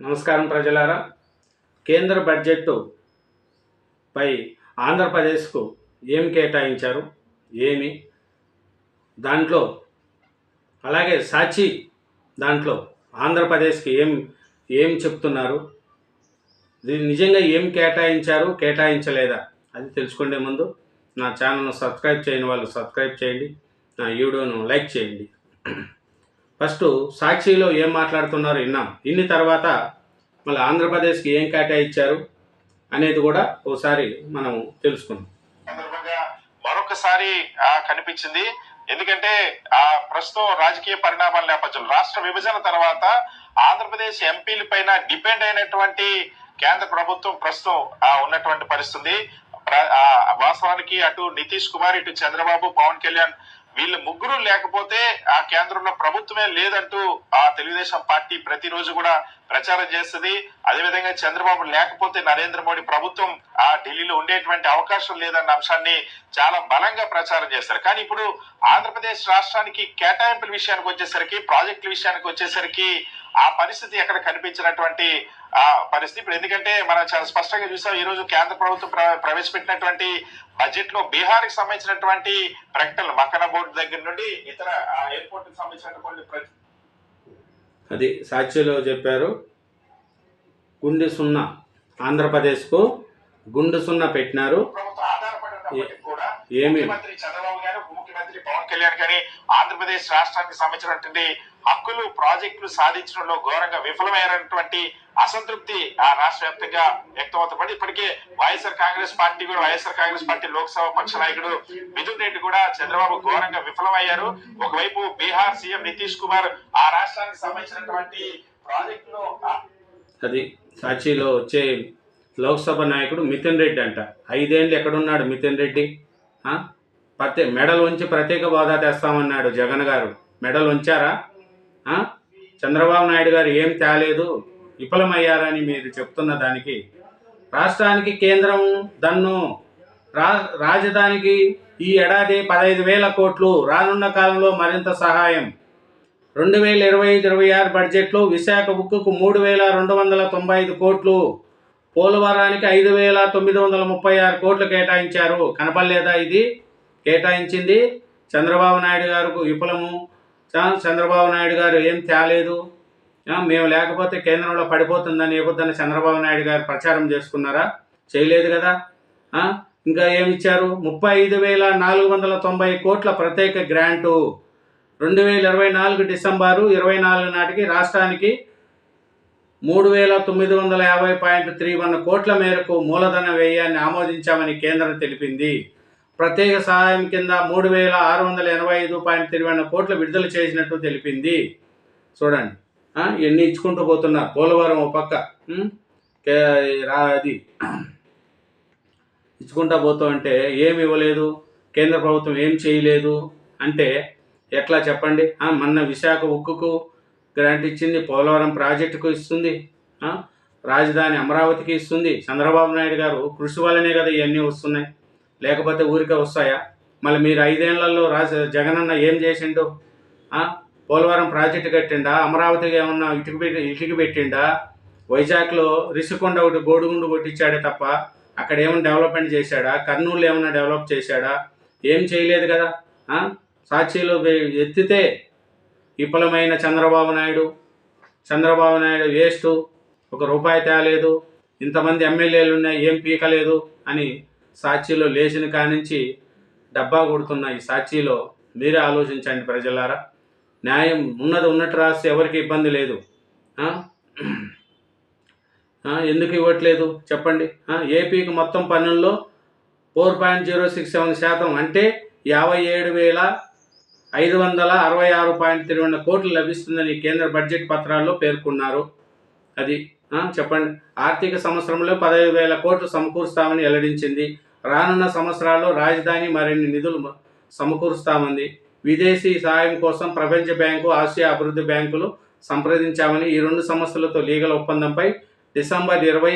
నమస్కారం ప్రజలారా. కేంద్ర బడ్జెట్ పై ఆంధ్రప్రదేశ్కు ఏం కేటాయించారు? ఏమి? దాంట్లో అలాగే సాచి దాంట్లో ఆంధ్రప్రదేశ్కి ఏం ఏం చెప్తున్నారు? దీన్ని నిజంగా ఏం కేటాయించారు? కేటాయించలేదా? అది తెలుసుకునే ముందు నా ఛానల్ను సబ్స్క్రైబ్ చేయని వాళ్ళు సబ్స్క్రైబ్ చేయండి. నా వీడియోను లైక్ చేయండి. ఫస్ట్ సాక్షిలో ఏం మాట్లాడుతున్నారో విన్నాం. ఇన్ని తర్వాత మళ్ళీ ఆంధ్రప్రదేశ్కి ఏం కేటాయించారు అనేది కూడా ఒకసారి మనం తెలుసుకుందాం. మరొకసారి కనిపించింది. ఎందుకంటే ఆ ప్రస్తుతం రాజకీయ పరిణామాల నేపథ్యంలో రాష్ట్ర విభజన తర్వాత ఆంధ్రప్రదేశ్ ఎంపీల పైన డిపెండ్ అయినటువంటి కేంద్ర ప్రభుత్వం ప్రస్తుతం ఉన్నటువంటి పరిస్థితి. ఆ, వాస్తవానికి అటు నితీష్ కుమార్ ఇటు చంద్రబాబు పవన్ కళ్యాణ్ వీళ్ళు ముగ్గురు లేకపోతే ఆ కేంద్రంలో ప్రభుత్వమే లేదంటూ ఆ తెలుగుదేశం పార్టీ ప్రతిరోజు కూడా ప్రచారం చేస్తుంది. అదేవిధంగా చంద్రబాబు లేకపోతే నరేంద్ర మోడీ ప్రభుత్వం ఆ ఢిల్లీలో ఉండేటువంటి అవకాశం లేదన్న అంశాన్ని చాలా బలంగా ప్రచారం చేస్తారు. కానీ ఇప్పుడు ఆంధ్రప్రదేశ్ రాష్ట్రానికి కేటాయింపుల విషయానికి వచ్చేసరికి ప్రాజెక్టుల విషయానికి వచ్చేసరికి ఆ పరిస్థితి ఎక్కడ కనిపించినటువంటి ఆ పరిస్థితి ఇప్పుడు ఎందుకంటే మనం చాలా స్పష్టంగా చూసాం ఈ రోజు కేంద్ర ప్రభుత్వం ప్ర- ప్రవేశపెట్టినటువంటి బడ్జెట్లో బీహార్కి సంబంధించినటువంటి ప్రకటనలు మక్కన బోర్డు దగ్గర నుండి ఇతర ఎయిర్పోర్ట్కి సంబంధించినటువంటి అది సాక్షిలో చెప్పారు. గుండె సున్నా ఆంధ్రప్రదేశ్కు గుండె సున్నా పెట్టినారు. ఏమి చంద్రబాబు గారు పవన్ కళ్యాణ్ గాని ఆంధ్రప్రదేశ్ రాష్ట్రానికి సంబంధించినటువంటి హక్కులు ప్రాజెక్టులు సాధించడంలో ఘోరంగా విఫలమైనటువంటి అసంతృప్తి ఆ రాష్ట్ర వ్యాప్తంగా వ్యక్తమవుతుంది. ఇప్పటికే వైఎస్ఆర్ కాంగ్రెస్ పార్టీ కూడా వైఎస్ఆర్ కాంగ్రెస్ పార్టీ లోక్సభ పక్ష నాయకుడు మిథున్ రెడ్డి కూడా చంద్రబాబు ఘోరంగా విఫలమయ్యారు. ఒకవైపు బీహార్ సీఎం నితీష్ కుమార్ ఆ రాష్ట్రానికి సంబంధించినటువంటి ప్రాజెక్టులో అది సాక్షిలో వచ్చే లోక్సభ నాయకుడు మిథున్ రెడ్డి అంట. ఐదేళ్ళు ఎక్కడున్నాడు మిథున్ రెడ్డి? ఆ? ప్రత్యే మెడల్ ఉంచి ప్రత్యేక హోదా తెస్తామన్నాడు జగన్ గారు. మెడల్ ఉంచారా? చంద్రబాబు నాయుడు గారు ఏం తేలేదు? విఫలమయ్యారని మీరు చెప్తున్న దానికి రాష్ట్రానికి కేంద్రం దన్ను. రా రాజధానికి ఈ ఏడాది పదహైదు వేల కోట్లు. రానున్న కాలంలో మరింత సహాయం. రెండు వేల ఇరవై ఐదు ఇరవై ఆరు బడ్జెట్లో విశాఖ ఉక్కుకు మూడు వేల రెండు వందల తొంభై ఐదు కోట్లు. పోలవరానికి ఐదు వేల తొమ్మిది వందల ముప్పై ఆరు కోట్లు కేటాయించారు. కనపడలేదా ఇది? కేటాయించింది. చంద్రబాబు నాయుడు గారికి విఫలము చంద్రబాబు నాయుడు గారు ఏం తేలేదు. మేము లేకపోతే కేంద్రంలో పడిపోతుందని ఇవ్వద్దని చంద్రబాబు నాయుడు గారు ప్రచారం చేసుకున్నారా? చేయలేదు కదా. ఇంకా ఏమి ఇచ్చారు? ముప్పై ఐదు వేల నాలుగు వందల తొంభై కోట్ల ప్రత్యేక గ్రాంటు. రెండు వేల ఇరవై నాలుగు డిసెంబరు ఇరవై నాలుగు నాటికి రాష్ట్రానికి మూడు వేల తొమ్మిది వందల యాభై పాయింట్ త్రీ వన్ కోట్ల మేరకు మూలధన వ్యయాన్ని ఆమోదించామని కేంద్రం తెలిపింది. ప్రత్యేక సహాయం కింద మూడు వేల ఆరు వందల ఎనభై ఐదు పాయింట్ త్రీ వన్ కోట్లు విడుదల చేసినట్టు తెలిపింది. చూడండి. ఎన్ని ఇచ్చుకుంటూ పోతున్నారు. పోలవరం ఒక పక్క. అది. ఇచ్చుకుంటా పోతూ ఉంటే ఏమి ఇవ్వలేదు. కేంద్ర ప్రభుత్వం ఏం చేయలేదు. అంటే ఎట్లా చెప్పండి? మొన్న విశాఖ ఉక్కుకు గ్రాంట్ ఇచ్చింది. పోలవరం ప్రాజెక్టుకు ఇస్తుంది. రాజధాని అమరావతికి ఇస్తుంది. చంద్రబాబు నాయుడు గారు కృషి వల్లనే కదా ఇవన్నీ వస్తున్నాయి. లేకపోతే ఊరికే వస్తాయా? మళ్ళీ మీరు ఐదేళ్ళలో రాజ జగనన్న ఏం చేసిండు? పోలవరం ప్రాజెక్టు కట్టిండా? అమరావతికి ఏమన్నా ఇటుకు పెట్టి ఇటుకు పెట్టిండా? వైజాగ్లో రిషికొండ ఒకటి గోడుగుండు కొట్టించాడే తప్ప అక్కడ ఏమైనా డెవలప్మెంట్ చేశాడా? కర్నూలు ఏమైనా డెవలప్ చేశాడా? ఏం చేయలేదు కదా? సాక్షిలో ఎత్తితే విఫలమైన చంద్రబాబు నాయుడు చంద్రబాబు నాయుడు వేస్ట్ ఒక రూపాయి తేలేదు ఇంతమంది ఎమ్మెల్యేలు ఉన్నాయి ఏం పీకలేదు అని సాక్షిలో లేచిన కానించి డబ్బా కొడుతున్న ఈ సాక్షిలో మీరే ఆలోచించండి ప్రజలారా. న్యాయం ఉన్నది ఉన్నట్టు రాస్తే ఎవరికి ఇబ్బంది లేదు. ఎందుకు ఇవ్వట్లేదు? చెప్పండి. ఏపీకి మొత్తం పన్నుల్లో four point zero six seven శాతం అంటే యాభై ఏడు వేల ఐదు వందల అరవై ఆరు పాయింట్ తిరువన్న కోట్లు లభిస్తుందని కేంద్ర బడ్జెట్ పత్రాల్లో పేర్కొన్నారు. అది చెప్పండి. ఆర్థిక సంవత్సరంలో పదహైదు వేల కోట్లు సమకూరుస్తామని వెల్లడించింది. రానున్న సంవత్సరాల్లో రాజధాని మరిన్ని నిధులు సమకూరుస్తామంది. విదేశీ సహాయం కోసం ప్రపంచ బ్యాంకు ఆసియా అభివృద్ధి బ్యాంకులు సంప్రదించామని ఈ రెండు సంస్థలతో లీగల్ ఒప్పందంపై డిసెంబర్ ఇరవై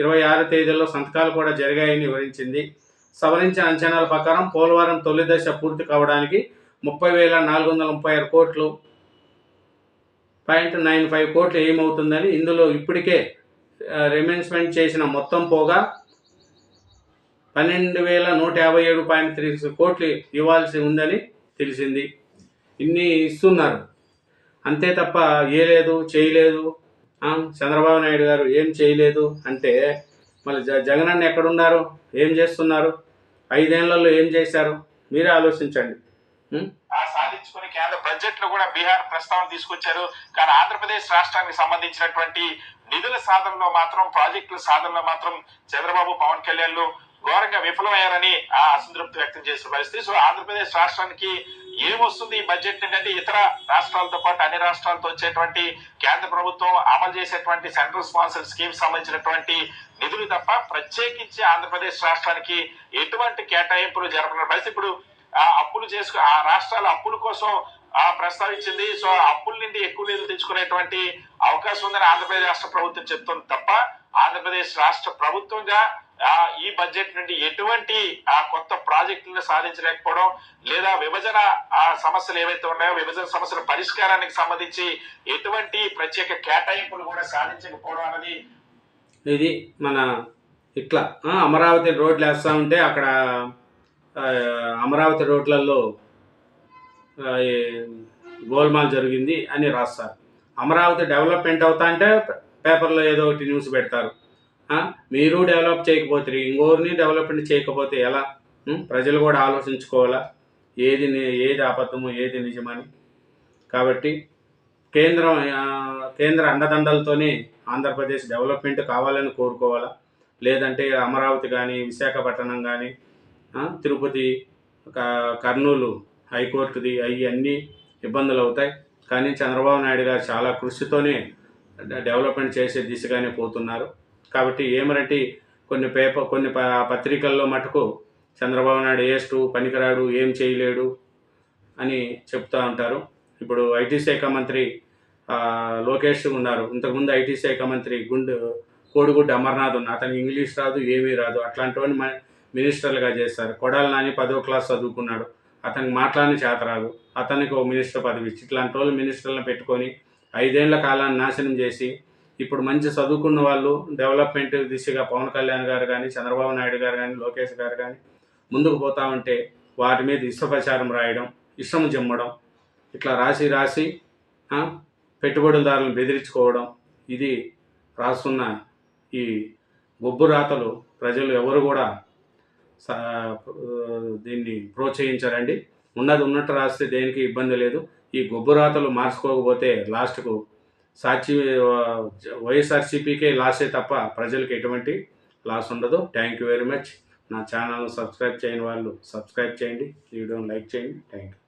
ఇరవై ఆరు తేదీల్లో సంతకాలు కూడా జరిగాయని వివరించింది. సవరించిన అంచనాల ప్రకారం పోలవరం తొలి దశ పూర్తి కావడానికి ముప్పై వేల నాలుగు వందల ముప్పై ఆరు కోట్లు పాయింట్ నైన్ ఫైవ్ కోట్లు ఏమవుతుందని ఇందులో ఇప్పటికే రెమెన్స్మెంట్ చేసిన మొత్తం పోగా పన్నెండు వేల నూట యాభై ఏడు పాయింట్ త్రీ కోట్లు ఇవ్వాల్సి ఉందని తెలిసింది. ఇన్ని ఇస్తున్నారు. అంతే తప్ప ఏ లేదు చేయలేదు. చంద్రబాబు నాయుడు గారు ఏం చేయలేదు అంటే మళ్ళీ జ జగనన్న ఎక్కడున్నారు? ఏం చేస్తున్నారు? ఐదేళ్ళలో ఏం చేశారు? మీరే ఆలోచించండి. ఆ సాధించుకుని కేంద్ర బడ్జెట్లో కూడా బీహార్ ప్రస్తావన తీసుకొచ్చారు. కానీ ఆంధ్రప్రదేశ్ రాష్ట్రానికి సంబంధించినటువంటి నిధుల సాధనలో మాత్రం ప్రాజెక్టుల సాధనలో మాత్రం చంద్రబాబు పవన్ కళ్యాణ్ ఘోరంగా విఫలమయ్యారని ఆ అసంతృప్తి వ్యక్తం చేసిన పరిస్థితి. సో ఆంధ్రప్రదేశ్ రాష్ట్రానికి ఏమొస్తుంది ఈ బడ్జెట్ నుండి ఇతర రాష్ట్రాలతో పాటు అన్ని రాష్ట్రాలతో వచ్చేటువంటి కేంద్ర ప్రభుత్వం అమలు చేసేటువంటి సెంట్రల్ స్పాన్సర్ స్కీమ్స్ సంబంధించినటువంటి నిధులు తప్ప ప్రత్యేకించి ఆంధ్రప్రదేశ్ రాష్ట్రానికి ఎటువంటి కేటాయింపులు జరపడం పరిస్థితి. ఇప్పుడు ఆ అప్పులు చేసుకు ఆ రాష్ట్రాల అప్పుల కోసం ఆ ప్రస్తావించింది. సో ఆ అప్పుల నుండి ఎక్కువ నిధులు తెచ్చుకునేటువంటి అవకాశం ఉందని ఆంధ్రప్రదేశ్ రాష్ట్ర ప్రభుత్వం చెప్తుంది తప్ప ఆంధ్రప్రదేశ్ రాష్ట్ర ప్రభుత్వంగా ఈ బడ్జెట్ నుండి ఎటువంటి ఆ కొత్త ప్రాజెక్టులను సాధించలేకపోవడం లేదా విభజన ఆ సమస్యలు ఏవైతే ఉన్నాయో విభజన సమస్యల పరిష్కారానికి సంబంధించి ఎటువంటి ప్రత్యేక కేటాయింపులు కూడా సాధించకపోవడం అనేది ఇది మన ఇట్లా అమరావతి రోడ్లు వేస్తూ ఉంటే అక్కడ అమరావతి రోడ్లలో ఈ గోల్మాల్ జరిగింది అని రాస్తారు. అమరావతి డెవలప్మెంట్ అవుతా అంటే పేపర్లో ఏదో ఒకటి న్యూస్ పెడతారు. మీరు డెవలప్ చేయకపోతే ఇంకోరిని డెవలప్మెంట్ చేయకపోతే ఎలా? ప్రజలు కూడా ఆలోచించుకోవాలా? ఏది ఏది అబద్ధము ఏది నిజమని కాబట్టి కేంద్రం కేంద్ర అండదండలతోనే ఆంధ్రప్రదేశ్ డెవలప్మెంట్ కావాలని కోరుకోవాలా? లేదంటే అమరావతి కానీ విశాఖపట్నం కానీ తిరుపతి కర్నూలు హైకోర్టుది అవి అన్నీ ఇబ్బందులు అవుతాయి కానీ చంద్రబాబు నాయుడు గారు చాలా కృషితోనే డెవలప్మెంట్ చేసే దిశగానే పోతున్నారు. కాబట్టి ఏమరంటే కొన్ని పేపర్ కొన్ని ప- పత్రికల్లో మటుకు చంద్రబాబు నాయుడు ఏస్టు పనికిరాడు ఏం చేయలేడు అని చెప్తూ ఉంటారు. ఇప్పుడు ఐటీ శాఖ మంత్రి లోకేష్ ఉన్నారు. ఇంతకుముందు ఐటీ శాఖ మంత్రి గుండు కోడిగుడ్డు అమర్నాథ్ ఉన్న అతనికి ఇంగ్లీష్ రాదు ఏమీ రాదు. అట్లాంటి వాడిని మినిస్టర్లుగా చేస్తారు. కొడాలి నాని పదో క్లాస్ చదువుకున్నాడు. అతనికి మాట్లాడని చేత రాదు. అతనికి ఓ మినిస్టర్ పదవి ఇచ్చి ఇట్లాంటి వాళ్ళు మినిస్టర్లను పెట్టుకొని ఐదేళ్ళ కాలాన్ని నాశనం చేసి ఇప్పుడు మంచి చదువుకున్న వాళ్ళు డెవలప్మెంట్ దిశగా పవన్ కళ్యాణ్ గారు కానీ చంద్రబాబు నాయుడు గారు కానీ లోకేష్ గారు కానీ ముందుకు పోతా ఉంటే వాటి మీద ఇష్టప్రచారం రాయడం ఇష్టం జమ్మడం ఇట్లా రాసి రాసి పెట్టుబడిదారులను బెదిరించుకోవడం ఇది రాస్తున్న ఈ బొబ్బు రాతలు ప్రజలు ఎవరు కూడా దీన్ని ప్రోత్సహించారండి. ఉన్నది ఉన్నట్టు రాస్తే దేనికి ఇబ్బంది లేదు. ఈ గొబ్బు రాతలు మార్చుకోకపోతే లాస్ట్కు సాక్షి వైఎస్ఆర్సీపీకే లాసే తప్ప ప్రజలకు ఎటువంటి లాస్ ఉండదు. థ్యాంక్ యూ వెరీ మచ్ నా ఛానల్ను సబ్స్క్రైబ్ చేయని వాళ్ళు సబ్స్క్రైబ్ చేయండి. ఈ వీడియోని లైక్ చేయండి. Thank you